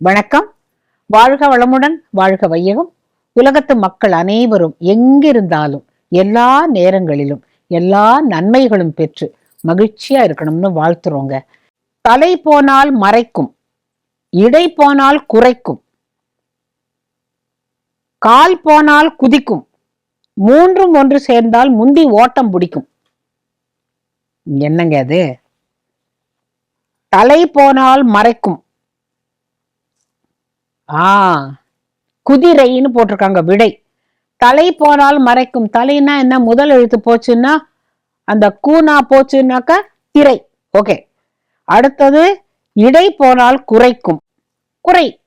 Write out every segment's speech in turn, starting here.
வணக்கம். வாழ்க வளமுடன் வாழ்க வையகம். உலகத்து மக்கள் அனைவரும் எங்கிருந்தாலும் எல்லா நேரங்களிலும் எல்லா நன்மைகளும் பெற்று மகிழ்ச்சியா இருக்கணும்னு வாழ்த்துறோங்க. தலை போனால் மறைக்கும் இடை போனால் குறைக்கும் கால் போனால் குதிக்கும் மூன்றும் ஒன்று சேர்ந்தால் முந்தி ஓட்டம் பிடிக்கும். என்னங்க அது? தலை போனால் மறைக்கும் ஆ. குதிரைன்னு போட்டிருக்காங்க விடை. தலை போனால் மறைக்கும். தலைன்னா என்ன? முதல் எழுத்து போச்சுன்னா அந்த கூனா போச்சுன்னாக்கா திரை. ஓகே. அடுத்தது இடை போனால் குறைக்கும். குறை.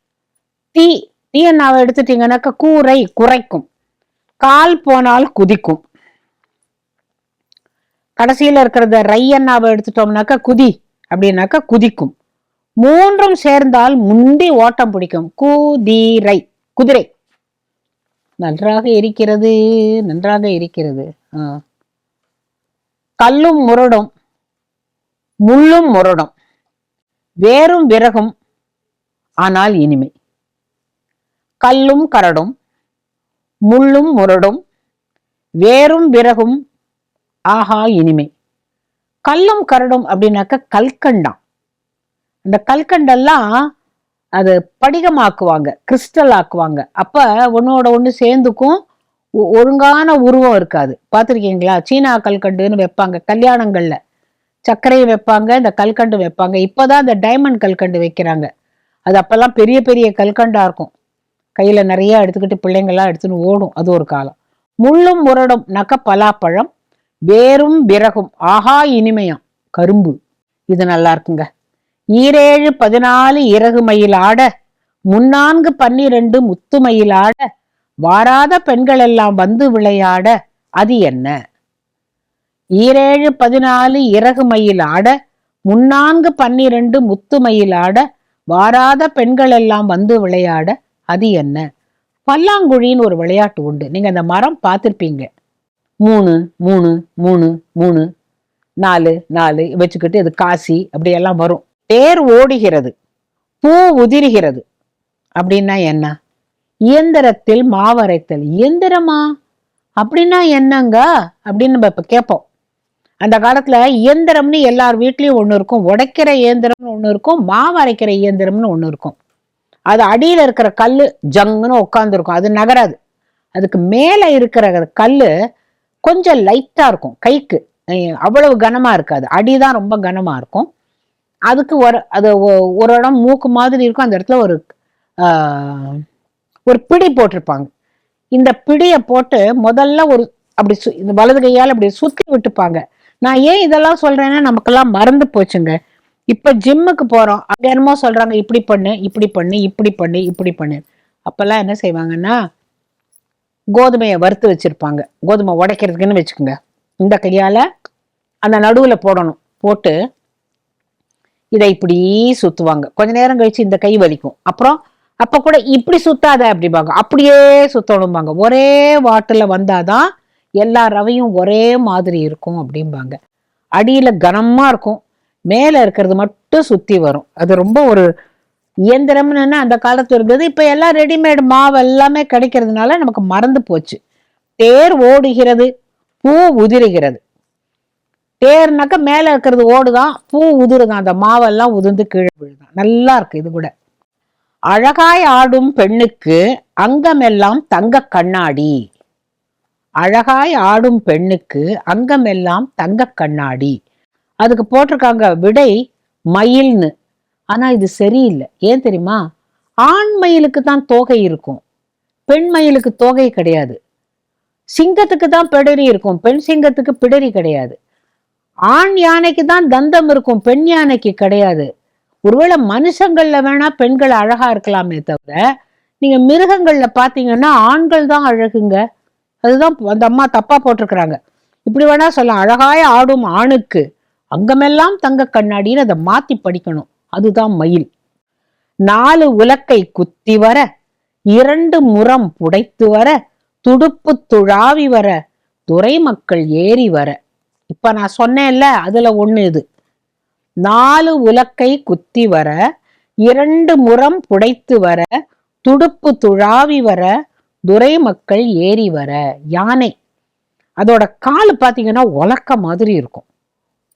தீ. தீயன்னாவை எடுத்துட்டீங்கன்னாக்கா கூரை குறைக்கும். கால் போனால் குதிக்கும். கடைசியில் இருக்கிறத ரையன்னாவை எடுத்துட்டோம்னாக்கா குதி. அப்படின்னாக்கா குதிக்கும். மூன்றும் சேர்ந்தால் முந்தி ஓட்டம் பிடிக்கும். குதிரை. குதிரை. நன்றாக இருக்கிறது நன்றாக இருக்கிறது. கல்லும் முரடும் முள்ளும் முரடும். வேறும் விறகும் ஆனால் இனிமை. கல்லும் கரடும் முள்ளும் முரடும் வேறும் விறகும் ஆஹா இனிமை. கல்லும் கரடும் அப்படின்னாக்க கல்கண்டாம் அந்த கல்கண்டெல்லாம் அது படிகமாக்குவாங்க கிறிஸ்டல் ஆக்குவாங்க அப்ப ஒன்னோட ஒன்று சேர்ந்துக்கும் ஒ- ஒழுங்கான உருவம் இருக்காது. பார்த்துருக்கீங்களா? சீனா கல்கண்டுன்னு வைப்பாங்க கல்யாணங்கள்ல. சர்க்கரையை வைப்பாங்க இந்த கல்கண்டு வைப்பாங்க. இப்போதான் இந்த டைமண்ட் கல்கண்டு வைக்கிறாங்க. அது அப்பெல்லாம் பெரிய பெரிய கல்கண்டா இருக்கும். கையில நிறைய எடுத்துக்கிட்டு பிள்ளைங்கள்லாம் எடுத்துன்னு ஓடும். அது ஒரு காலம். முள்ளும் முரடும் நக்க பலாப்பழம் வேரும் விறகும். ஆஹா இனிமையம். கரும்பு. இது நல்லா இருக்குங்க. ஈரேழு பதினாலு இறகு மயில் ஆட முன்னான்கு பன்னிரண்டு முத்து மயில் ஆட வாராத பெண்களெல்லாம் வந்து விளையாட அது என்ன? ஈரேழு பதினாலு இறகு மயில் ஆட முன்னான்கு பன்னிரண்டு முத்து மயில் ஆட வாராத பெண்களெல்லாம் வந்து விளையாட அது என்ன? பல்லாங்குழின்னு ஒரு விளையாட்டு உண்டு. நீங்க அந்த மரம் பார்த்துருப்பீங்க. மூணு மூணு மூணு மூணு நாலு நாலு வச்சுக்கிட்டு இது காசி அப்படியெல்லாம் வரும். தேர் ஓடுகிறது பூ உதிர்கிறது. அப்படின்னா என்ன? இயந்திரத்தில் மாவரைத்தல். இயந்திரமா? அப்படின்னா என்னங்க? அப்படின்னு நம்ம இப்ப கேட்போம். அந்த காலத்துல இயந்திரம்னு எல்லார் வீட்லயும் ஒண்ணு இருக்கும். உடைக்கிற இயந்திரம்னு ஒண்ணு இருக்கும். மாவரைக்கிற இயந்திரம்னு ஒண்ணு இருக்கும். அது அடியில இருக்கிற கல் ஜங்குன்னு உட்காந்துருக்கும் அது நகராது. அதுக்கு மேலே இருக்கிற கல் கொஞ்சம் லைட்டாக இருக்கும். கைக்கு. அவ்வளவு கனமா இருக்காது. அடிதான் ரொம்ப கனமா இருக்கும். அதுக்கு ஒரு அது ஒ- ஒரு இடம் மூக்கு மாதிரி இருக்கும் அந்த இடத்துல ஒரு ஒரு பிடி போட்டிருப்பாங்க. இந்த பிடியை போட்டு முதல்ல ஒரு அப்படி சு- இந்த வலது கையால் அப்படி சுத்தி விட்டுப்பாங்க. நான் ஏன் இதெல்லாம் சொல்றேன்னா நமக்கெல்லாம் மறந்து போச்சுங்க. இப்ப ஜிம்முக்கு போறோம். அங்க என்னமோ சொல்றாங்க இப்படி பண்ணு இப்படி பண்ணு இப்படி பண்ணு இப்படி பண்ணு. அப்பெல்லாம் என்ன செய்வாங்கன்னா கோதுமையை வறுத்து வச்சிருப்பாங்க. கோதுமை உடைக்கிறதுக்குன்னு வச்சுக்கோங்க. இந்த கையால அந்த நடுவுல போடணும். போட்டு இதை இப்படி சுத்துவாங்க. கொஞ்ச நேரம் கழிச்சு இந்த கை வலிக்கும். அப்புறம் அப்ப கூட இப்படி சுத்தாத அப்படிம்பாங்க. அப்படியே சுத்தணும்பாங்க. ஒரே வாட்டுல வந்தாதான் எல்லா ரவையும் ஒரே மாதிரி இருக்கும் அப்படிம்பாங்க. அடியில கனமா இருக்கும். மேல இருக்கிறது மட்டும் சுத்தி வரும். அது ரொம்ப ஒரு இயந்திரம்னு அந்த காலத்துல இருந்தது. இப்ப எல்லாம் ரெடிமேட் மாவு எல்லாமே கிடைக்கிறதுனால நமக்கு மறந்து போச்சு. தேர் ஓடுகிறது பூ உதிருகிறது. தேர்னாக்க மேல இருக்கிறது ஓடுதான் பூ உதிருதான் அந்த மாவெல்லாம் உதிர்ந்து கீழே விழுதான். நல்லா இருக்கு இது கூட. அழகாய் ஆடும் பெண்ணுக்கு அங்கமெல்லாம் தங்க கண்ணாடி. அழகாய் ஆடும் பெண்ணுக்கு அங்கமெல்லாம் தங்க கண்ணாடி. அதுக்கு போட்டிருக்காங்க விடை மயில்னு. ஆனா இது சரியில்லை. ஏன் தெரியுமா? ஆண் மயிலுக்கு தான் தோகை இருக்கும். பெண் மயிலுக்கு தோகை கிடையாது. சிங்கத்துக்கு தான் பிடரி இருக்கும். பெண் சிங்கத்துக்கு பிடரி கிடையாது. ஆண் யானைக்கு தான் தந்தம் இருக்கும் பெண் யானைக்கு கிடையாது. ஒருவேளை மனுஷங்கள்ல வேணா பெண்கள் அழகா இருக்கலாமே தவிர நீங்க மிருகங்கள்ல பாத்தீங்கன்னா ஆண்கள் தான் அழகுங்க. அதுதான் அந்த அம்மா தப்பா போட்டிருக்கிறாங்க. இப்படி வேணா சொல்லலாம். அழகாய ஆடும் ஆணுக்கு அங்கமெல்லாம் தங்க கண்ணாடின்னு அதை மாத்தி படிக்கணும். அதுதான் மயில். நாலு உலக்கை குத்தி வர இரண்டு முறம் புடைத்து வர துடுப்பு துழாவி வர துறை மக்கள் ஏறி வர. இப்ப நான் சொன்னேன்ல அதுல ஒண்ணு இது. நாலு உலக்கை குத்தி வர இரண்டு முறம் புடைத்து வர துடுப்பு துழாவி வர துரை மக்கள் ஏறி வர யானை. அதோட கால் பார்த்தீங்கன்னா உலக்க மாதிரி இருக்கும்.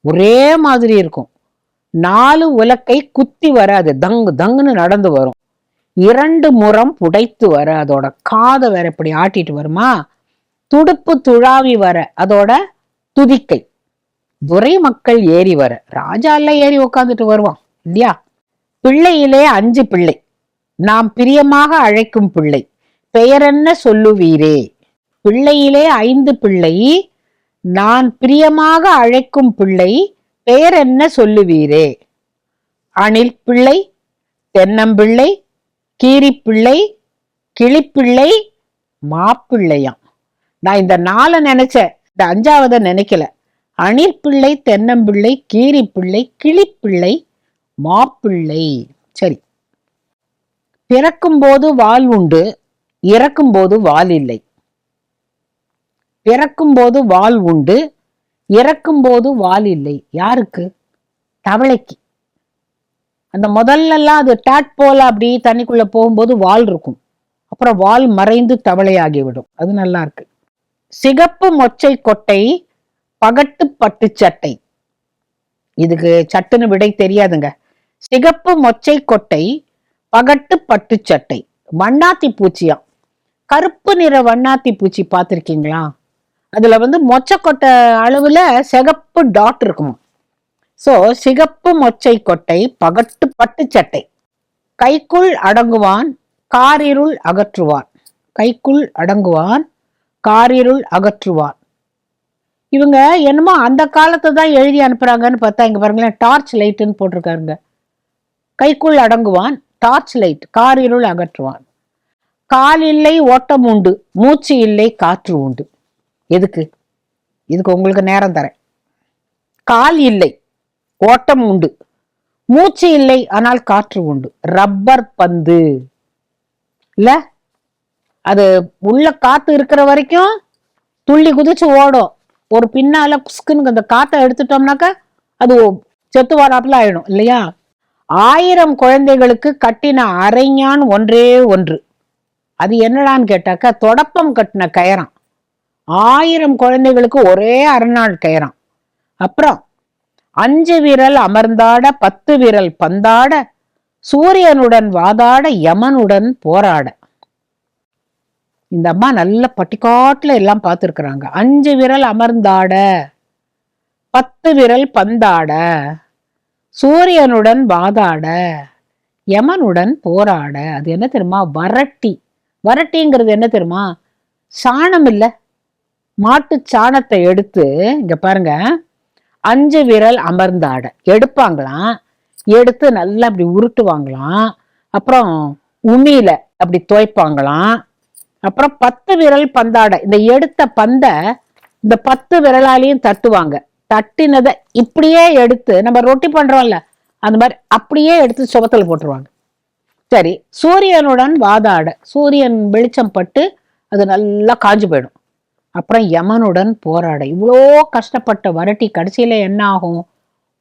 ஒரே மாதிரி இருக்கும். நாலு உலக்கை குத்தி வர அது தங்கு தங்குன்னு நடந்து வரும். இரண்டு முறம் புடைத்து வர அதோட காதை வேற இப்படி ஆட்டிட்டு வருமா? துடுப்பு துழாவி வர அதோட துதிக்கை. துரை மக்கள் ஏறி வர. ராஜா எல்லாம் ஏறி உட்காந்துட்டு வருவான் இல்லையா? பிள்ளையிலே அஞ்சு பிள்ளை. நாம் பிரியமாக அழைக்கும் பிள்ளை. பெயரென்ன சொல்லுவீரே? பிள்ளையிலே ஐந்து பிள்ளை. நான் பிரியமாக அழைக்கும் பிள்ளை பெயர் என்ன சொல்லுவீரே? அணில் பிள்ளை தென்னம்பிள்ளை கீரிப்பிள்ளை கிளிப்பிள்ளை மாப்பிள்ளையாம். நான் இந்த நாளை நினைச்சேன். இந்த அஞ்சாவதை நினைக்கல. அணிற்பிள்ளை தென்னம்பிள்ளை கீரிப்பிள்ளை கிளிப்பிள்ளை மாப்பிள்ளை சரி. பிறக்கும் போது வால் உண்டு இறக்கும் போது வால் இல்லை. பிறக்கும் போது வால் உண்டு இறக்கும் போது வால் இல்லை. யாருக்கு? தவளைக்கு. அந்த முதல்லலாம் அது டாட் போல அப்படி தண்ணிக்குள்ள போகும்போது வால் இருக்கும். அப்புறம் வால் மறைந்து தவளை ஆகிவிடும் அது நல்லா இருக்கு. சிகப்பு மொச்சை கொட்டை பகட்டு பட்டு சட்டை. இதுக்கு சட்டுன்னு விடை தெரியாதுங்க. சிகப்பு மொச்சை கொட்டை பகட்டு பட்டு சட்டை. வண்ணாத்தி பூச்சியாம் கருப்பு நிற வண்ணாத்தி பூச்சி பார்த்துருக்கீங்களா? அதுல வந்து மொச்சக்கொட்டை அளவுல சிகப்பு டாட் இருக்குமா? சோ சிகப்பு மொச்சை கொட்டை பகட்டு பட்டு சட்டை. கைக்குள் அடங்குவான் காரிருள் அகற்றுவான். கைக்குள் அடங்குவான் காரிருள் அகற்றுவான் இவங்க என்னமோ அந்த காலத்தை தான் எழுதி அனுப்புறாங்கன்னு பார்த்தா இங்க பாருங்களேன் டார்ச் லைட்டுன்னு போட்டிருக்காருங்க. கைக்குள் அடங்குவான் டார்ச் லைட் காரிருள் அகற்றுவான். கால் இல்லை ஓட்டம் உண்டு மூச்சு இல்லை காற்று உண்டு. எதுக்கு? இதுக்கு உங்களுக்கு நேரம் தரேன். கால் இல்லை ஓட்டம் உண்டு மூச்சு இல்லை ஆனால் காற்று உண்டு. ரப்பர் பந்து. இல்லை? அது உள்ள காத்து இருக்கிற வரைக்கும் துள்ளி குதிச்சு ஓடும். ஒரு பின்னால குஸ்குன்னு அந்த காத்தை எடுத்துட்டோம்னாக்கா அது செத்து வாடாப்புல ஆயிடும் இல்லையா? ஆயிரம் குழந்தைகளுக்கு கட்டின அரைஞான் ஒன்றே ஒன்று. அது என்னடான்னு கேட்டாக்கா தொடப்பம் கட்டின கயறான். ஆயிரம் குழந்தைகளுக்கு ஒரே அரைநாள் கயறான். அப்புறம் அஞ்சு விரல் அமர்ந்தாட பத்து விரல் பந்தாட சூரியனுடன் வாதாட யமனுடன் போராட. இந்த அம்மா நல்ல பட்டிக்காட்டில் எல்லாம் பார்த்துருக்குறாங்க. அஞ்சு விரல் அமர்ந்தாட பத்து விரல் பந்தாட சூரியனுடன் வாதாட யமனுடன் போராட. அது என்ன தெரியுமா? வரட்டி. வரட்டிங்கிறது என்ன தெரியுமா? சாணம் இல்லை. மாட்டு சாணத்தை எடுத்து இங்க பாருங்க அஞ்சு விரல் அமர்ந்தாட. எடுப்பாங்களாம். எடுத்து நல்லா அப்படி உருட்டுவாங்களாம். அப்புறம் உமியில அப்படி துவைப்பாங்களாம். அப்புறம் பத்து விரல் பந்தாடை. இந்த எடுத்த பந்த இந்த பத்து விரலாலையும் தட்டுவாங்க. தட்டினதை இப்படியே எடுத்து நம்ம ரொட்டி பண்றோம்ல அந்த மாதிரி அப்படியே எடுத்து சுபத்துல போட்டுருவாங்க. சரி சூரியனுடன் வாதாட சூரியன் வெளிச்சம் பட்டு அது நல்லா காஞ்சு போயிடும். அப்புறம் யமனுடன் போராட. இவ்வளோ கஷ்டப்பட்ட வரட்டி கடைசியில என்ன ஆகும்?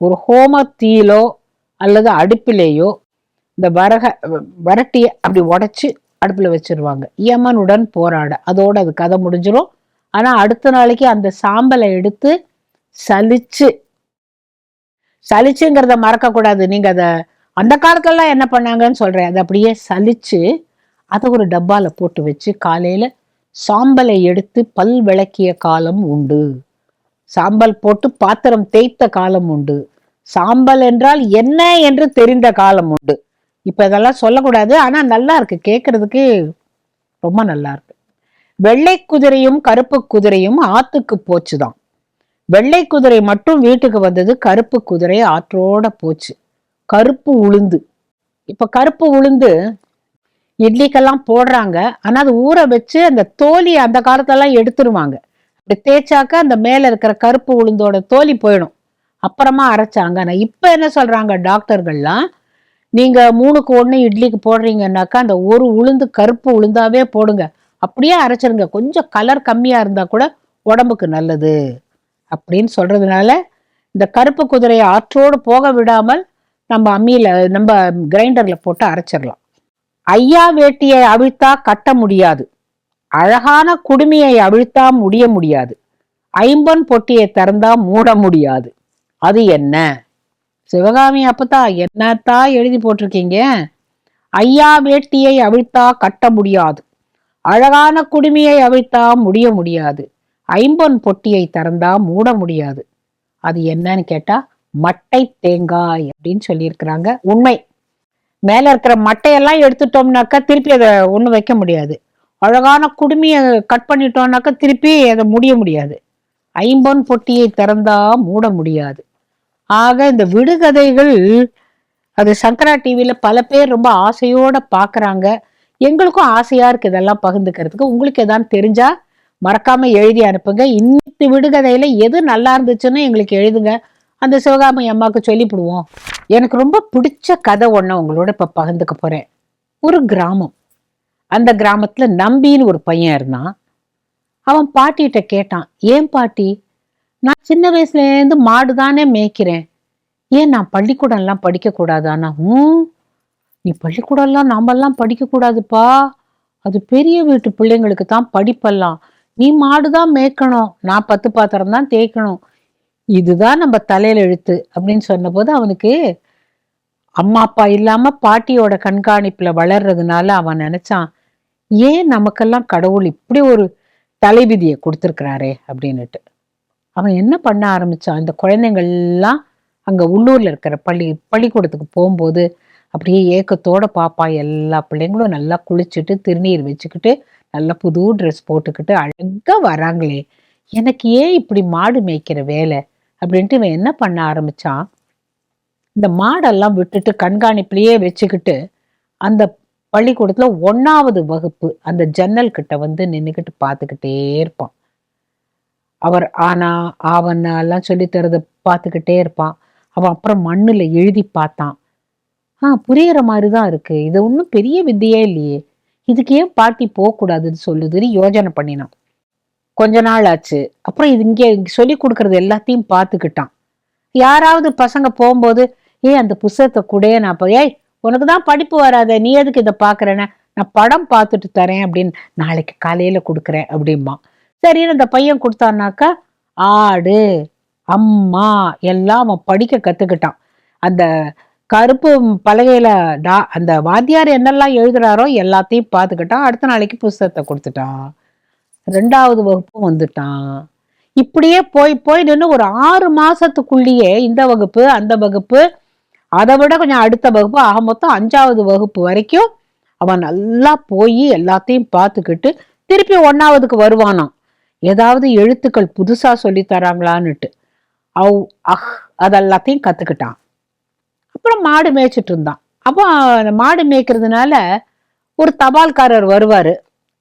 ஒரு ஹோமத்தீயிலோ அல்லது அடுப்பிலேயோ இந்த வரக வரட்டியை அப்படி உடைச்சு அடுப்புல வச்சிருவாங்க. யமனுடன் போராட. அதோட அது கதை முடிஞ்சிடும் ஆனால் அடுத்த நாளைக்கு அந்த சாம்பலை எடுத்து சலிச்சு சலிச்சுங்கிறத மறக்கக்கூடாது நீங்கள் நீங்க அந்த காலத்துலலாம் என்ன பண்ணாங்கன்னு சொல்றேன். அதை அப்படியே சலிச்சு அதை ஒரு டப்பாவில் போட்டு வச்சு காலையில் சாம்பலை எடுத்து பல் விளக்கிய காலம் உண்டு. சாம்பல் போட்டு பாத்திரம் தேய்த்த காலம் உண்டு. சாம்பல் என்றால் என்ன என்று தெரிந்த காலம் உண்டு. இப்போ இதெல்லாம் சொல்லக்கூடாது. ஆனால் நல்லா இருக்கு கேட்கறதுக்கு ரொம்ப நல்லா இருக்கு வெள்ளை குதிரையும் கருப்பு குதிரையும் ஆத்துக்கு போச்சுதான். வெள்ளை குதிரை மட்டும் வீட்டுக்கு வந்தது கருப்பு குதிரை ஆற்றோட போச்சு. கருப்பு உளுந்து. இப்போ கருப்பு உளுந்து இட்லிக்கெல்லாம் போடுறாங்க. ஆனால் அது ஊற வச்சு அந்த தோலி அந்த காலத்தெல்லாம் எடுத்துருவாங்க. அப்படி தேய்ச்சாக்க அந்த மேலே இருக்கிற கருப்பு உளுந்தோட தோலி போயிடும். அப்புறமா அரைச்சாங்க. ஆனால் இப்போ என்ன சொல்கிறாங்க டாக்டர்கள்லாம்? நீங்க மூணுக்கு ஒன்று இட்லிக்கு போடுறீங்கன்னாக்கா அந்த ஒரு உளுந்து கருப்பு உளுந்தாவே போடுங்க. அப்படியே அரைச்சிருங்க. கொஞ்சம் கலர் கம்மியா இருந்தா கூட உடம்புக்கு நல்லது. அப்படின்னு சொல்றதுனால இந்த கருப்பு குதிரையை ஆற்றோடு போக விடாமல் நம்ம அம்மியில நம்ம கிரைண்டர்ல போட்டு அரைச்சிடலாம். ஐயா வேட்டியை அவிழ்த்தா கட்ட முடியாது. அழகான குடுமியை அவிழ்த்தா முடிய முடியாது. ஐம்பன் பொட்டியை திறந்தா மூட முடியாது. அது என்ன? சிவகாமி அப்பத்தா என்னத்தான் எழுதி போட்டிருக்கீங்க? ஐயா வேட்டியை அவிழ்த்தா கட்ட முடியாது. அழகான குடுமியை அவிழ்த்தா முடிய முடியாது. ஐம்பொன் பொட்டியை திறந்தா மூட முடியாது. அது என்னன்னு கேட்டா மட்டை தேங்காய் அப்படின்னு சொல்லியிருக்கிறாங்க. உண்மை. மேல இருக்கிற மட்டையெல்லாம் எடுத்துட்டோம்னாக்கா திருப்பி அதை ஒண்ணு வைக்க முடியாது. அழகான குடுமியை கட் பண்ணிட்டோம்னாக்கா திருப்பி அதை முடிய முடியாது. ஐம்பொன் பொட்டியை திறந்தா மூட முடியாது. ஆக இந்த விடுகதைகள் அது சங்கரா டிவியில பல பேர் ரொம்ப ஆசையோட பாக்குறாங்க. எங்களுக்கும் ஆசையா இருக்கு இதெல்லாம் பகிர்ந்துக்கிறதுக்கு. உங்களுக்கு எதாவது தெரிஞ்சா மறக்காம எழுதி அனுப்புங்க. இன்னைக்கு விடுகதையில எது நல்லா இருந்துச்சுன்னு எங்களுக்கு எழுதுங்க. அந்த சிவகாமி அம்மாவுக்கு சொல்லிவிடுவோம். எனக்கு ரொம்ப பிடிச்ச கதை ஒன்று உங்களோட இப்போ பகிர்ந்துக்க போகிறேன் ஒரு கிராமம். அந்த கிராமத்தில் நம்பின்னு ஒரு பையன் இருந்தான். அவன் பாட்டிகிட்ட கேட்டான் ஏன் பாட்டி நான் சின்ன வயசுலேருந்து மாடு தானே மேய்க்கிறேன். ஏன் நான் பள்ளிக்கூடம்லாம் எல்லாம் படிக்க நீ பள்ளிக்கூடம்லாம் நாமெல்லாம் படிக்கக்கூடாதுப்பா. அது பெரிய வீட்டு பிள்ளைங்களுக்கு தான் படிப்பெல்லாம். நீ மாடு தான் மேய்க்கணும். நான் பத்து பாத்திரம் தான் தேய்க்கணும். இதுதான் நம்ம தலையில எழுத்து அப்படின்னு சொன்னபோது அவனுக்கு அம்மா அப்பா இல்லாம பாட்டியோட கண்காணிப்புல வளர்றதுனால அவன் நினைச்சான் ஏன் நமக்கெல்லாம் கடவுள் இப்படி ஒரு தலைவிதியை கொடுத்துருக்கிறாரே? அப்படின்னுட்டு. அவன் என்ன பண்ண ஆரம்பிச்சான்? இந்த குழந்தைங்கள்லாம் அங்க உள்ளூர்ல இருக்கிற பள்ளி பள்ளிக்கூடத்துக்கு போகும்போது அப்படியே ஏக்கத்தோட பாப்பா எல்லா பிள்ளைங்களும் நல்லா குளிச்சுட்டு திருநீர் வச்சுக்கிட்டு நல்லா புது ட்ரெஸ் போட்டுக்கிட்டு அழகா வராங்களே. எனக்கு ஏன் இப்படி மாடு மேய்க்கிற வேலை? அப்படின்ட்டு இவன் என்ன பண்ண ஆரம்பிச்சான்? இந்த மாடெல்லாம் விட்டுட்டு கண்காணிப்புலயே வச்சுக்கிட்டு அந்த பள்ளிக்கூடத்துல ஒன்னாவது வகுப்பு அந்த ஜன்னல் கிட்ட வந்து நின்றுக்கிட்டு பார்த்துக்கிட்டே இருப்பான். அவர் ஆனா ஆவண்ணா எல்லாம் சொல்லி பார்த்துக்கிட்டே இருப்பான். அவன் அப்புறம் மண்ணுல எழுதி பார்த்தான். ஆ புரியற மாதிரி தான் இருக்கு. இது ஒன்றும் பெரிய வித்தியே இல்லையே. இதுக்கு ஏன் பாட்டி போகக்கூடாதுன்னு சொல்லுதுன்னு யோஜனை பண்ணினான். கொஞ்ச நாள் ஆச்சு. அப்புறம் இது இங்கே சொல்லி கொடுக்கறது எல்லாத்தையும் பார்த்துக்கிட்டான். யாராவது பசங்க போகும்போது ஏய் அந்த புஸ்தகத்தை கூட நான் போய் ஏய் உனக்கு தான் படிப்பு வராத நீ எதுக்கு இதை பார்க்கறேன்னு? நான் படம் பார்த்துட்டு தரேன் அப்படின்னு நாளைக்கு காலையில கொடுக்குறேன் அப்படிம்பான். சரின்னு அந்த பையன் கொடுத்தான்னாக்கா ஆடு அம்மா எல்லாம் அவன் படிக்க கத்துக்கிட்டான். அந்த கருப்பு பலகையில டா அந்த வாத்தியார் என்னெல்லாம் எழுதுறாரோ எல்லாத்தையும் பார்த்துக்கிட்டான். அடுத்த நாளைக்கு புஸ்தகத்தை கொடுத்துட்டான். ரெண்டாவது வகுப்பும் வந்துட்டான். இப்படியே போய் போய் நின்று ஒரு ஆறு மாசத்துக்குள்ளேயே இந்த வகுப்பு அந்த வகுப்பு அதை விட கொஞ்சம் அடுத்த வகுப்பு ஆக மொத்தம் அஞ்சாவது வகுப்பு வரைக்கும் அவன் நல்லா போய் எல்லாத்தையும் பார்த்துக்கிட்டு திருப்பி ஒன்னாவதுக்கு வருவானாம். ஏதாவது எழுத்துக்கள் புதுசாக சொல்லி தராங்களான்னுட்டு. அவ் அஹ் அதெல்லாத்தையும் கற்றுக்கிட்டான் அப்புறம் மாடு மேய்ச்சிட்டு இருந்தான். அப்போ அந்த மாடு மேய்க்கிறதுனால ஒரு தபால்காரர் வருவார்.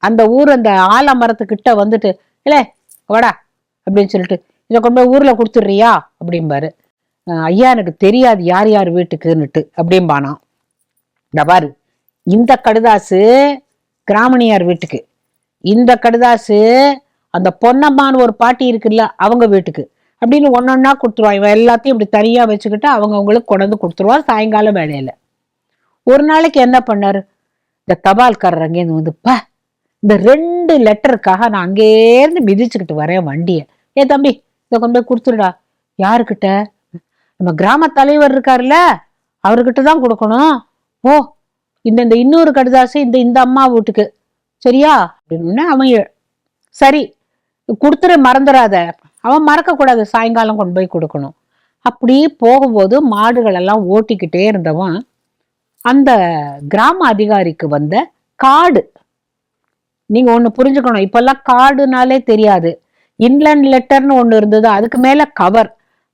அந்த ஊர் அந்த ஆலமரத்துக்கிட்ட வந்துட்டு இல்லை வாடா அப்படின்னு சொல்லிட்டு இதை கொண்டு போய் ஊரில் கொடுத்துட்றியா? அப்படிம்பாரு. ஐயா எனக்கு தெரியாது யார் யார் வீட்டுக்குன்னுட்டு அப்படிம்பானாம். இந்த பாரு இந்த கடுதாசு கிராமணியார் வீட்டுக்கு. இந்த கடுதாசு அந்த பொன்னம்மான்னு ஒரு பாட்டி இருக்குல்ல அவங்க வீட்டுக்கு. அப்படின்னு ஒன்னொன்னா கொடுத்துருவான். இவன் எல்லாத்தையும் இப்படி தனியா வச்சுக்கிட்டு அவங்க அவங்களுக்கு கொண்டு கொடுத்துருவான் சாயங்காலம் வேலையில. ஒரு நாளைக்கு என்ன பண்ணாரு? இந்த தபால்காரர் அங்கேருந்து வந்து பா இந்த ரெண்டு லெட்டருக்காக நான் அங்கேருந்து மிதிச்சுக்கிட்டு வரேன் வண்டியை. ஏ தம்பி இதை கொண்டு போய் கொடுத்துருடா. யாருக்கிட்ட? நம்ம கிராம தலைவர் இருக்காருல்ல அவர்கிட்ட தான் கொடுக்கணும். ஓ இந்த இந்த இன்னொரு கடுதாசு இந்த இந்த அம்மா வீட்டுக்கு. சரியா? அப்படின்னு அவன் சரி கொடுத்துரு மறந்துடாத அவன் மறக்கக்கூடாது. சாயங்காலம் கொண்டு போய் கொடுக்கணும். அப்படி போகும்போது மாடுகள் எல்லாம் ஓட்டிக்கிட்டே இருந்தவன் அந்த கிராம அதிகாரிக்கு வந்த காடு. நீங்க ஒண்ணு புரிஞ்சுக்கணும். இப்பெல்லாம் காடுனாலே தெரியாது. இன்லேண்ட் லெட்டர்னு ஒண்ணு இருந்தது. அதுக்கு மேல கவர்.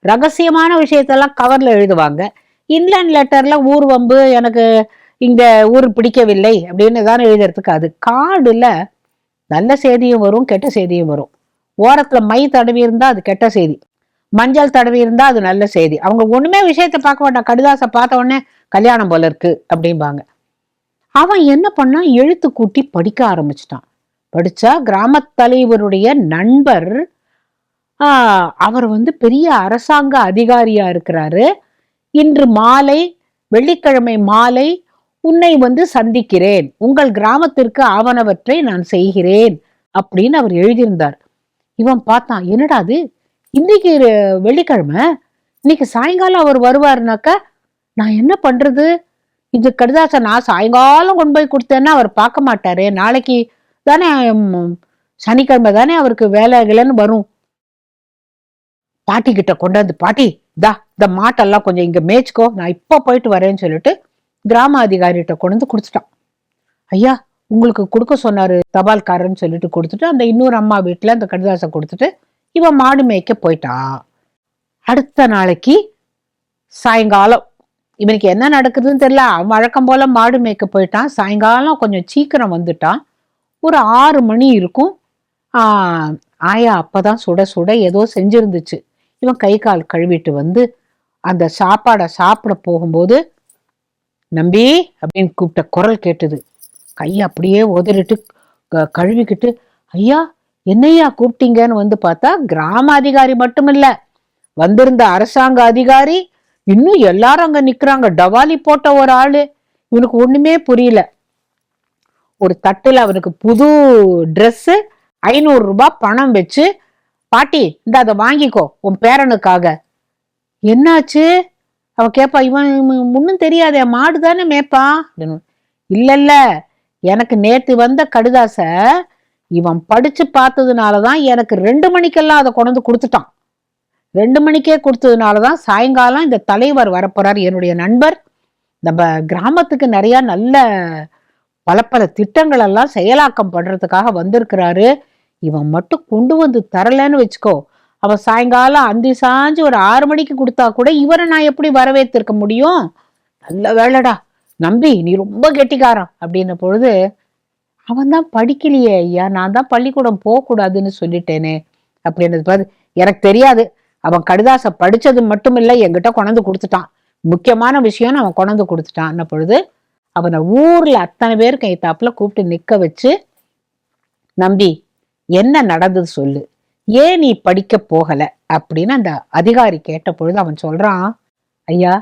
ரகசியமான விஷயத்தெல்லாம் கவர்ல எழுதுவாங்க. இன்லேண்ட் லெட்டர்ல ஊர் வம்பு எனக்கு இந்த ஊர் பிடிக்கவில்லை அப்படின்னு தான் எழுதுறதுக்கு அது. காடுல நல்ல செய்தியும் வரும் கெட்ட செய்தியும் வரும். ஓரத்துல மை தடவி இருந்தா அது கெட்ட செய்தி. மஞ்சள் தடவி இருந்தா அது நல்ல செய்தி. அவங்க ஒண்ணுமே விஷயத்த பார்க்க மாட்டான் கடிதாசை பார்த்த உடனே கல்யாணம் போல இருக்கு அப்படிம்பாங்க. அவன் என்ன பண்ணா எழுத்து கூட்டி படிக்க ஆரம்பிச்சிட்டான். படிச்சா கிராமத் தலைவருடைய நண்பர் அவர் வந்து பெரிய அரசாங்க அதிகாரியா இருக்கிறாரு. இன்று மாலை வெள்ளிக்கிழமை மாலை உன்னை வந்து சந்திக்கிறேன். உங்கள் கிராமத்திற்கு ஆவனவற்றை நான் செய்கிறேன் அப்படின்னு அவர் எழுதியிருந்தார். இவன் பார்த்தான். என்னடா அது? இன்னைக்கு வெள்ளிக்கிழமை. இன்னைக்கு சாயங்காலம் அவர் வருவாருனாக்கா நான் என்ன பண்றது? இது கடிதாசை நான் சாயங்காலம் கொண்டு போய் கொடுத்தேன்னா அவர் பார்க்க மாட்டாரு. நாளைக்கு தானே சனிக்கிழமை தானே அவருக்கு வேலைகள்னு வரும். பாட்டி கிட்ட கொண்டாந்து பாட்டி தா இந்த மாட்டெல்லாம் கொஞ்சம் இங்க மேய்ச்சிக்கோ. நான் இப்போ போயிட்டு வரேன்னு சொல்லிட்டு கிராம அதிகாரிகிட்ட கொண்டு வந்து கொடுத்துட்டான். ஐயா உங்களுக்கு கொடுக்க சொன்னாரு தபால்காரன்னு சொல்லிட்டு கொடுத்துட்டு அந்த இன்னொரு அம்மா வீட்டில் அந்த கடிதாசை கொடுத்துட்டு இவன் மாடு மேய்க்க போயிட்டான் அடுத்த நாளைக்கு சாயங்காலம் இவனுக்கு என்ன நடக்குதுன்னு தெரியல அவன் வழக்கம் போல மாடு மேய்க்க போயிட்டான். சாயங்காலம் கொஞ்சம் சீக்கிரம் வந்துட்டான். ஒரு ஆறு மணி இருக்கும். ஆயா அப்போதான் சுட சுட ஏதோ செஞ்சிருந்துச்சு. இவன் கை கால் கழுவிட்டு வந்து அந்த சாப்பாடை சாப்பிட போகும்போது நம்பி அப்படின்னு கூப்பிட்ட குரல் கேட்டது. கையை அப்படியே உதறிட்டு க- கழுவிக்கிட்டு ஐயா என்னையா கூப்பிட்டீங்கன்னு வந்து பார்த்தா கிராம அதிகாரி மட்டும் இல்ல வந்திருந்த அரசாங்க அதிகாரி இன்னும் எல்லாரும் அங்க நிக்கிறாங்க. டவாலி போட்ட ஒரு ஆளு. இவனுக்கு ஒண்ணுமே புரியல. ஒரு தட்டுல அவனுக்கு புது ட்ரெஸ்ஸு ஐநூறு ரூபாய் பணம் வச்சு பாட்டி இந்த அதை வாங்கிக்கோ உன் பேரனுக்காக. என்னாச்சு? அவ கேப்பா இவன் முன்னும் தெரியாதே மாடு தானே மேய்ப்பான்? அப்படின்னு இல்ல இல்ல எனக்கு நேத்து வந்த கடுதாச இவன் படிச்சு பார்த்ததுனாலதான் எனக்கு ரெண்டு மணிக்கெல்லாம் அதை கொண்டு வந்து கொடுத்துட்டான். ரெண்டு மணிக்கே கொடுத்ததுனால தான் சாயங்காலம் இந்த தலைவர் வரப்போறார். என்னுடைய நண்பர் நம்ம கிராமத்துக்கு நிறைய நல்ல பல பல திட்டங்கள் எல்லாம் செயலாக்கம் பண்றதுக்காக வந்திருக்கிறாரு. இவன் மட்டும் கொண்டு வந்து தரலன்னு வச்சுக்கோ. அவன் சாயங்காலம் அந்தி சாஞ்சு ஒரு ஆறு மணிக்கு கொடுத்தா கூட இவரை நான் எப்படி வரவேற்றிருக்க முடியும்? நல்ல வேலைடா. நம்பி நீ ரொம்ப கெட்டிக்காரன் அப்படின்ன பொழுது அவன் தான் படிக்கலையே ஐயா நான் தான் பள்ளிக்கூடம் போகக்கூடாதுன்னு சொல்லிட்டேனே அப்படின்றது பாரு எனக்கு தெரியாது. அவன் கடிதாசை படிச்சது மட்டும் இல்லை என்கிட்ட கொண்டாந்து கொடுத்துட்டான். முக்கியமான விஷயம்னு அவன் கொண்டாந்து கொடுத்துட்டான் பொழுது அவனை ஊர்ல அத்தனை பேர் கைத்தாப்புல கூப்பிட்டு நிக்க வச்சு நம்பி என்ன நடந்தது சொல்லு? ஏன் நீ படிக்க போகல? அப்படின்னு அந்த அதிகாரி கேட்ட பொழுது அவன் சொல்றான் ஐயா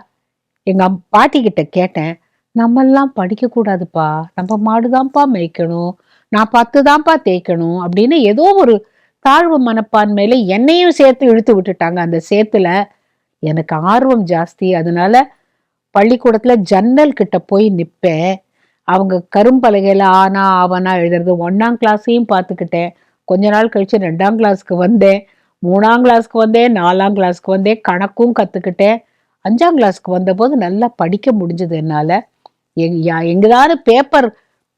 எங்க பாட்டிக்கிட்ட பாட்டி கிட்ட கேட்டேன். நம்மெல்லாம் படிக்க கூடாதுப்பா நம்ம மாடுதான்ப்பா மேய்க்கணும். நான் பத்து தான்ப்பா தேய்க்கணும் அப்படின்னு ஏதோ ஒரு தாழ்வு மனப்பான்மையில என்னையும் சேர்த்து இழுத்து விட்டுட்டாங்க அந்த சேத்துல. எனக்கு ஆர்வம் ஜாஸ்தி. அதனால பள்ளிக்கூடத்துல ஜன்னல் கிட்ட போய் நிப்பேன். அவங்க கரும்பலகையில ஆனா ஆவனா எழுதுறது ஒன்னாம் கிளாஸையும் பார்த்துக்கிட்டேன். கொஞ்ச நாள் கழிச்சு ரெண்டாம் கிளாஸ்க்கு வந்தேன். மூணாம் கிளாஸ்க்கு வந்தேன். நாலாம் கிளாஸ்க்கு வந்தேன். கணக்கும் கத்துக்கிட்டேன். அஞ்சாம் கிளாஸ்க்கு வந்தபோது நல்லா படிக்க முடிஞ்சது என்னால. எங்கேயாவது பேப்பர்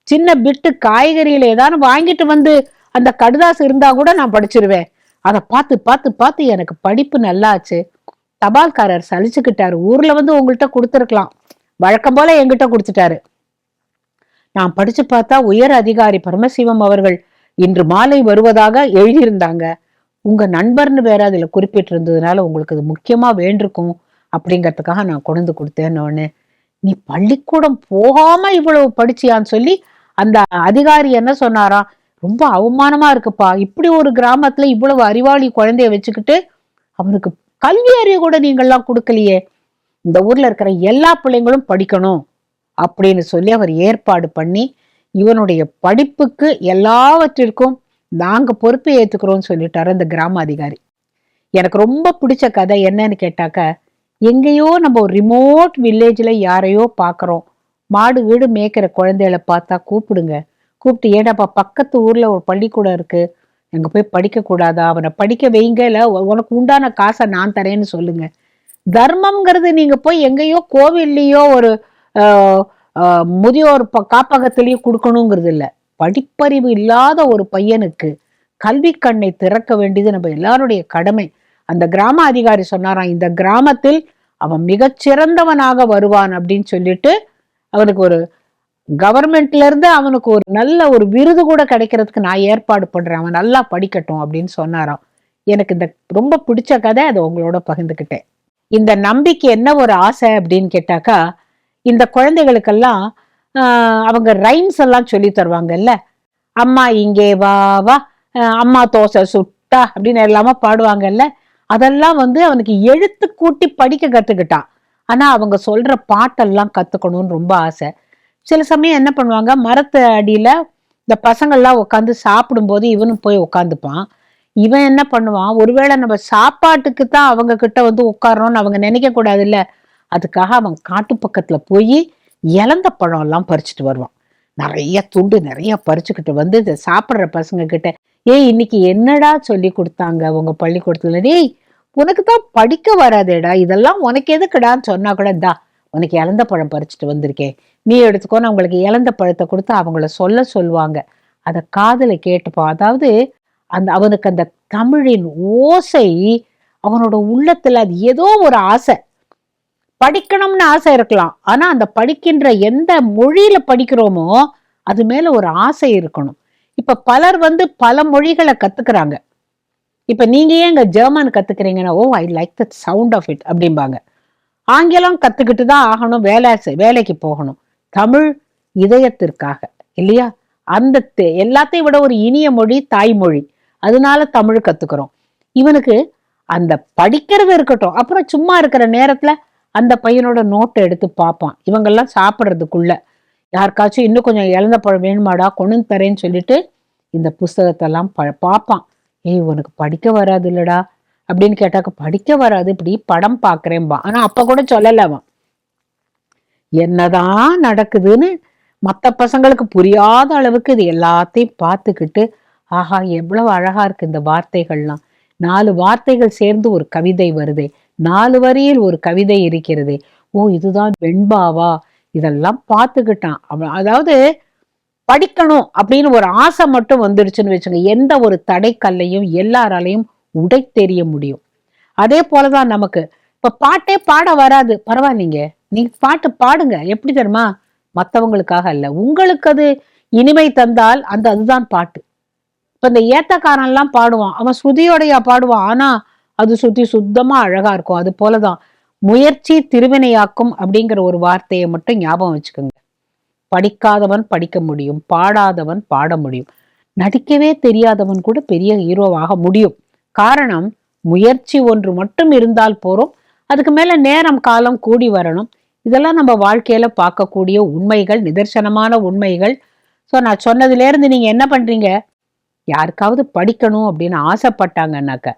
சின்ன பிட்டு காய்கறியில ஏதாவது வாங்கிட்டு வந்து அந்த கடுதாசு இருந்தா கூட நான் படிச்சிருவேன். அதை பார்த்து பார்த்து பார்த்து எனக்கு படிப்பு நல்லாச்சு. தபால்காரர் சலிச்சுக்கிட்டாரு. ஊர்ல வந்து உங்கள்கிட்ட கொடுத்துருக்கலாம். வழக்கம் போல எங்கிட்ட கொடுத்துட்டாரு. நான் படிச்சு பார்த்தா உயர் அதிகாரி பரமசிவம் அவர்கள் இன்று மாலை வருவதாக எழுதியிருந்தாங்க. உங்க நண்பர்னு வேற அதுல குறிப்பிட்டிருந்ததுனால உங்களுக்கு அது முக்கியமா வேண்டிருக்கும். அப்படிங்கிறதுக்காக நான் கொண்டு கொடுத்தேன்னு நீ பள்ளிக்கூடம் போகாம இவ்வளவு படிச்சியான்னு சொல்லி அந்த அதிகாரி என்ன சொன்னாராம் ரொம்ப அவமானமா இருக்குப்பா. இப்படி ஒரு கிராமத்துல இவ்வளவு அறிவாளி குழந்தைய வச்சுக்கிட்டு அவனுக்கு கல்வி அறிவு கூட நீங்கள்லாம் கொடுக்கலையே. இந்த ஊர்ல இருக்கிற எல்லா பிள்ளைங்களும் படிக்கணும் அப்படின்னு சொல்லி அவர் ஏற்பாடு பண்ணி இவனுடைய படிப்புக்கு எல்லாவற்றிற்கும் நாங்க பொறுப்பு ஏத்துக்கிறோம்னு சொல்லிட்டாரு அந்த கிராம அதிகாரி. எனக்கு ரொம்ப பிடிச்ச கதை என்னன்னு கேட்டாக்க எங்கேயோ நம்ம ஒரு ரிமோட் வில்லேஜில் யாரையோ பார்க்குறோம். மாடு வீடு மேய்க்கிற குழந்தைகளை பார்த்தா கூப்பிடுங்க. கூப்பிட்டு ஏடாப்பா பக்கத்து ஊரில் ஒரு பள்ளிக்கூடம் இருக்குது எங்கே போய் படிக்கக்கூடாதா? அவனை படிக்க வைங்க. இல்லை உனக்கு உண்டான காசை நான் தரேன்னு சொல்லுங்க. தர்மம்ங்கிறது நீங்கள் போய் எங்கேயோ கோவில்லையோ ஒரு முதியோர் ப- காப்பகத்திலயோ கொடுக்கணுங்கிறது இல்லை. படிப்பறிவு இல்லாத ஒரு பையனுக்கு கல்வி கண்ணை திறக்க வேண்டியது நம்ம எல்லாருடைய கடமை. அந்த கிராம அதிகாரி சொன்னாராம் இந்த கிராமத்தில் அவன் மிகச்சிறந்தவனாக வருவான் அப்படின்னு சொல்லிட்டு அவனுக்கு ஒரு கவர்மெண்ட்ல இருந்து அவனுக்கு ஒரு நல்ல ஒரு விருது கூட கிடைக்கிறதுக்கு நான் ஏற்பாடு பண்றேன். அவன் நல்லா படிக்கட்டும் அப்படின்னு சொன்னாராம். எனக்கு இந்த ரொம்ப பிடிச்ச கதை அதை உங்களோட பகிர்ந்துக்கிட்டேன். இந்த நம்பிக்கை என்ன ஒரு ஆசை அப்படின்னு கேட்டாக்கா இந்த குழந்தைகளுக்கெல்லாம் அவங்க ரைம்ஸ் எல்லாம் சொல்லி தருவாங்கல்ல. அம்மா இங்கே வா வா அம்மா தோசை சுட்டா அப்படின்னு எல்லாமே பாடுவாங்கல்ல. அதெல்லாம் வந்து அவனுக்கு எழுத்து கூட்டி படிக்க கற்றுக்கிட்டான் ஆனால் அவங்க சொல்கிற பாட்டெல்லாம் கற்றுக்கணும்னு ரொம்ப ஆசை. சில சமயம் என்ன பண்ணுவாங்க மரத்து அடியில் இந்த பசங்கள்லாம் உட்காந்து சாப்பிடும்போது இவனும் போய் உட்காந்துப்பான் இவன் என்ன பண்ணுவான் ஒருவேளை நம்ம சாப்பாட்டுக்கு தான் அவங்க கிட்ட வந்து உட்காரணும்னு அவங்க நினைக்க கூடாது இல்ல அதுக்காக அவன் காட்டு பக்கத்துல போய் இலந்த பழம் எல்லாம் பறிச்சுட்டு வருவான். நிறைய துண்டு நிறைய பறிச்சுக்கிட்டு வந்து இதை சாப்பிட்ற பசங்க கிட்ட ஏய் இன்னைக்கு என்னடா சொல்லி கொடுத்தாங்க உங்க பள்ளிக்கூடத்துல? டேய் உனக்கு தான் படிக்க வராதேடா. இதெல்லாம் உனக்கு எதுக்குடான்னு சொன்னா கூட தா உனக்கு இழந்த பழம் பறிச்சுட்டு வந்திருக்கேன் நீ எடுத்துக்கோன்னு அவங்களுக்கு இழந்த பழத்தை கொடுத்து அவங்கள சொல்ல சொல்லுவாங்க. அதை காதல கேட்டுப்பான் அதாவது அந்த அவனுக்கு அந்த தமிழின் ஓசை அவனோட உள்ளத்துல அது ஏதோ ஒரு ஆசை. படிக்கணும்னு ஆசை இருக்கலாம். ஆனா அந்த படிக்கின்ற எந்த மொழியில படிக்கிறோமோ அது மேல ஒரு ஆசை இருக்கணும். இப்ப பலர் வந்து பல மொழிகளை கத்துக்கிறாங்க. இப்ப நீங்க ஏன் இங்க ஜெர்மன் கத்துக்கிறீங்கன்னா oh oh, I like the sound of it அப்படிம்பாங்க. ஆங்கிலம் கத்துக்கிட்டு தான் ஆகணும் வேலை செய்- வேலைக்கு போகணும். தமிழ் இதயத்திற்காக இல்லையா? அந்த எல்லாத்தையும் விட ஒரு இனிய மொழி தாய்மொழி. அதனால தமிழ் கத்துக்கிறோம். இவனுக்கு அந்த படிக்கிறது இருக்கட்டும் அப்புறம் சும்மா இருக்கிற நேரத்துல அந்த பையனோட நோட்டை எடுத்து பார்ப்பான். இவங்கெல்லாம் சாப்பிட்றதுக்குள்ள யாருக்காச்சும் இன்னும் கொஞ்சம் இழந்த பழம் வேணுமாடா கொண்டு வந்து தரேன்னு சொல்லிட்டு இந்த புஸ்தகத்தெல்லாம் ப பார்ப்பான். ஏய் உனக்கு படிக்க வராது இல்லடா அப்படின்னு கேட்டாக்க படிக்க வராது இப்படி படம் பார்க்கறேன்பா. ஆனா அப்ப கூட சொல்லல அவன். என்னதான் நடக்குதுன்னு மத்த பசங்களுக்கு புரியாத அளவுக்கு இது எல்லாத்தையும் பார்த்துக்கிட்டு ஆஹா எவ்வளவு அழகா இருக்கு இந்த வார்த்தைகள்லாம். நாலு வார்த்தைகள் சேர்ந்து ஒரு கவிதை வருதே. நாலு வரியில் ஒரு கவிதை இருக்கிறதே. ஓ இதுதான் வெண்பாவா? இதெல்லாம் பார்த்துக்கிட்டான். அவன் அதாவது படிக்கணும் அப்படின்னு ஒரு ஆசை மட்டும் வந்துடுச்சுன்னு வச்சுங்க எந்த ஒரு தடைக்கல்லையும் எல்லாராலையும் உடை தெரிய முடியும். அதே போலதான் நமக்கு. இப்ப பாட்டே பாட வராது. பரவாயில்லைங்க. நீங்க பாட்டு பாடுங்க. எப்படி தெரியுமா? மத்தவங்களுக்காக அல்ல. உங்களுக்கு அது இனிமை தந்தால் அந்த அதுதான் பாட்டு. இப்ப இந்த ஏத்தக்காரன் எல்லாம் பாடுவான். அவன் ஸ்ருதியோடையா பாடுவான். ஆனா அது சுத்தி சுத்தமா அழகா இருக்கும். அது போலதான். முயற்சி திருவினையாக்கும் அப்படிங்கிற ஒரு வார்த்தையை மட்டும் ஞாபகம் வச்சுக்கோங்க. படிக்காதவன் படிக்க முடியும் பாடாதவன் பாட முடியும். நடிக்கவே தெரியாதவன் கூட பெரிய ஹீரோவாக முடியும். காரணம் முயற்சி ஒன்று மட்டும் இருந்தால் போறோம். அதுக்கு மேல நேரம் காலம் கூடி வரணும். இதெல்லாம் நம்ம வாழ்க்கையில பார்க்கக்கூடிய உண்மைகள் நிதர்சனமான உண்மைகள். ஸோ நான் சொன்னதுல இருந்து நீங்க என்ன பண்றீங்க? யாருக்காவது படிக்கணும் அப்படின்னு ஆசைப்பட்டாங்கன்னாக்க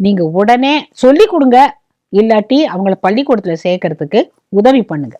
நீங்க உடனே சொல்லி கொடுங்க. இல்லாட்டி அவங்கள பள்ளிக்கூடத்துல சேர்க்கறதுக்கு உதவி பண்ணுங்க.